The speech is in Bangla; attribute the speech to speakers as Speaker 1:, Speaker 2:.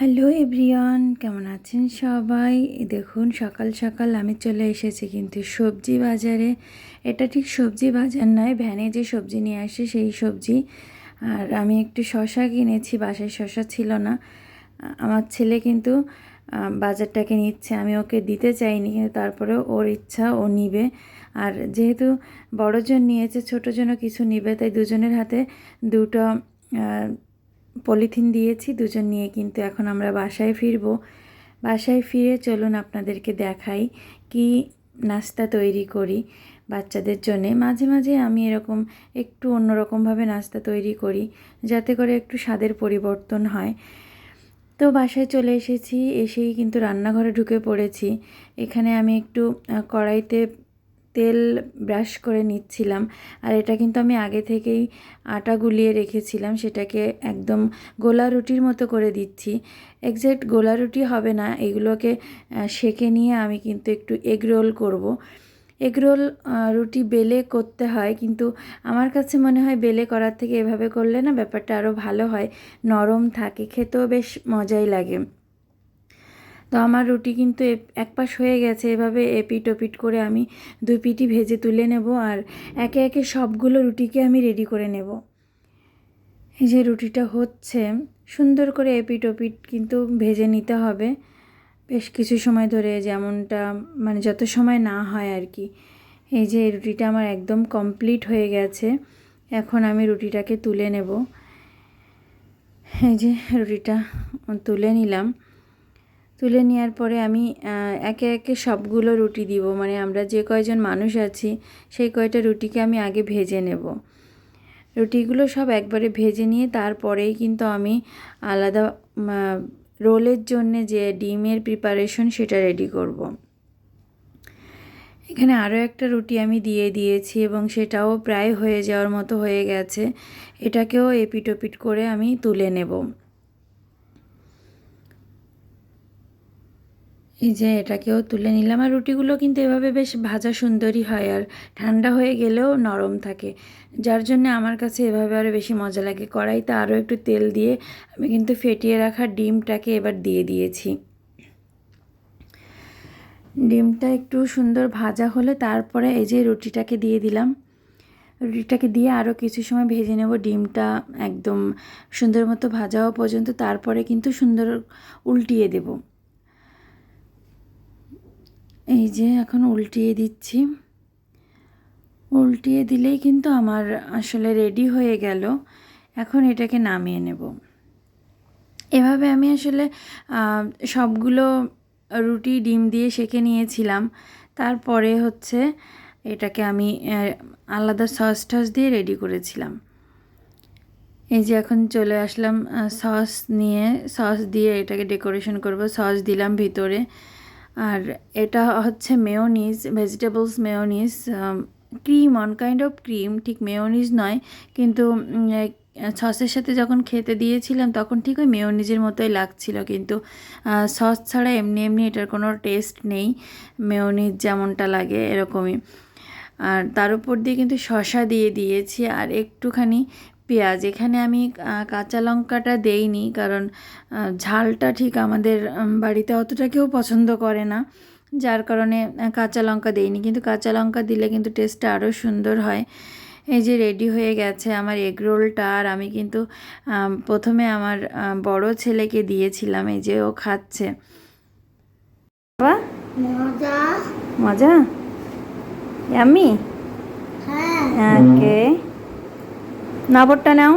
Speaker 1: হ্যালো এভরিওয়ান, কেমন আছেন সবাই? দেখুন, সকাল সকাল আমি চলে এসেছি কিন্তু সবজি বাজারে। এটা ঠিক সবজি বাজার নয়, ভ্যানে যে সবজি নিয়ে আসে সেই সবজি। আর আমি একটু শশা কিনেছি, বাসায় শশা ছিল না। আমার ছেলে কিন্তু বাজারটাকে নিচ্ছে, আমি ওকে দিতে চাইনি কিন্তু তারপরে ওর ইচ্ছা, ও নিবে। আর যেহেতু বড়জন নিয়েছে ছোটো জন্য কিছু নিবে, তাই দুজনের হাতে দুটো পলিথিন দিয়েছি, দুজন নিয়ে কিন্তু এখন আমরা বাসায় ফিরবো। বাসায় ফিরে চলুন আপনাদেরকে দেখাই কি নাস্তা তৈরি করি বাচ্চাদের জন্যে। মাঝে মাঝে আমি এরকম একটু অন্যরকমভাবে নাস্তা তৈরি করি, যাতে করে একটু স্বাদের পরিবর্তন হয়। তো বাসায় চলে এসেছি, এসেই কিন্তু রান্নাঘরে ঢুকে পড়েছি। এখানে আমি একটু কড়াইতে তেল ব্রাশ করে নিচ্ছিলাম। আর এটা কিন্তু আমি আগে থেকেই আটা গুলিয়ে রেখেছিলাম, সেটাকে একদম গোলা রুটির মতো করে দিচ্ছি। এক্স্যাক্ট গোলা রুটি হবে না, এগুলোকে সেঁকে নিয়ে আমি কিন্তু একটু এগ রোল করব। এগ রোল রুটি বেলে করতে হয়, কিন্তু আমার কাছে মনে হয় বেলে করার থেকে এভাবে করলে না ব্যাপারটা আরও ভালো হয়, নরম থাকে, খেতেও বেশ মজাই লাগে। তো আমার রুটি কিন্তু এক পাশ হয়ে গেছে। এভাবে এপিট ওপিট করে আমি দুই পিটি ভেজে তুলে নেব আর একে একে সবগুলো রুটিকে আমি রেডি করে নেব। এই যে রুটিটা হচ্ছে, সুন্দর করে এপিট ওপিট কিন্তু ভেজে নিতে হবে। বেশ কিছু সময় ধরে যেমনটা মানে যত সময় না হয় আর কি। এই যে রুটিটা আমার একদম কমপ্লিট হয়ে গেছে। এখন আমি রুটিটাকে তুলে নেব। এই যে রুটিটা তুলে নিলাম। তুলে নেওয়ার পরে আমি একে একে সবগুলো রুটি দিব। মানে আমরা যে কয়জন মানুষ আছি, সেই কয়টা রুটিকে আমি আগে ভেজে নেব। রুটিগুলো সব একবারে ভেজে নিয়ে তারপরেই কিন্তু আমি আলাদা রোলের জন্য যে ডিমের প্রিপারেশন সেটা রেডি করব। এখানে আরও একটা রুটি আমি দিয়ে দিয়েছি এবং সেটাও প্রায় হয়ে যাওয়ার মতো হয়ে গেছে। এটাকেও এপিট ওপিট করে আমি তুলে নেব। এই যে এটাকেও তুলে নিলাম। আর রুটিগুলো কিন্তু এভাবে বেশ ভাজা সুন্দরই হয় আর ঠান্ডা হয়ে গেলেও নরম থাকে। যার জন্য আমার কাছে এভাবে আরও বেশি মজা লাগে। কড়াইতে আরও একটু তেল দিয়ে আমি কিন্তু ফেটিয়ে রাখা ডিমটাকে এবার দিয়ে দিয়েছি। ডিমটা একটু সুন্দর ভাজা হলে তারপরে এই যে রুটিটাকে দিয়ে দিলাম। রুটিটাকে দিয়ে আরও কিছু সময় ভেজে নেব। ডিমটা একদম সুন্দর মতো ভাজা হওয়া পর্যন্ত। তারপরে কিন্তু সুন্দর উল্টিয়ে দেবো। এই যে এখন উল্টিয়ে দিচ্ছি। উল্টিয়ে দিলেই কিন্তু আমার আসলে রেডি হয়ে গেল। এখন এটাকে নামিয়ে নেব। এভাবে আমি আসলে সবগুলো রুটি, ডিম দিয়ে সেঁকে নিয়েছিলাম। তারপরে হচ্ছে এটাকে আমি আলাদা সস টস দিয়ে রেডি করেছিলাম। এই যে এখন চলে আসলাম সস নিয়ে, সস দিয়ে এটাকে ডেকোরেশন করব। সস দিলাম ভিতরে। আর এটা হচ্ছে mayonnaise vegetables mayonnaise cream on kind of cream ঠিক মেয়োনিজ নয়, কিন্তু সসের সাথে যখন খেতে দিয়েছিলাম, তখন ঠিক ওই মেয়োনিজের মতোই লাগছিল, কিন্তু সস ছাড়া এমনি এমনি এটার কোনো টেস্ট নেই মেয়োনিজ যেমনটা লাগে এরকমই। আর তার উপর দিয়ে কিন্তু শশা দিয়ে দিয়েছি, আর একটুখানি পেঁয়াজ এখানে আমি কাঁচা লঙ্কাটা দেইনি কারণ ঝালটা ঠিক আমাদের বাড়িতে অতটা কেউ পছন্দ করে না। যার কারণে কাঁচা লঙ্কা দেইনি। কিন্তু কাঁচা লঙ্কা দিলে কিন্তু টেস্টটা আরও সুন্দর হয়। এই যে রেডি হয়ে গেছে আমার এগ রোলটা আর আমি কিন্তু প্রথমে আমার বড় ছেলেকে দিয়েছিলাম। এই যে ও খাচ্ছে। বাবা?
Speaker 2: মজা।
Speaker 1: মজা?
Speaker 2: হ্যাঁ।
Speaker 1: ওকে নবরটা নাও।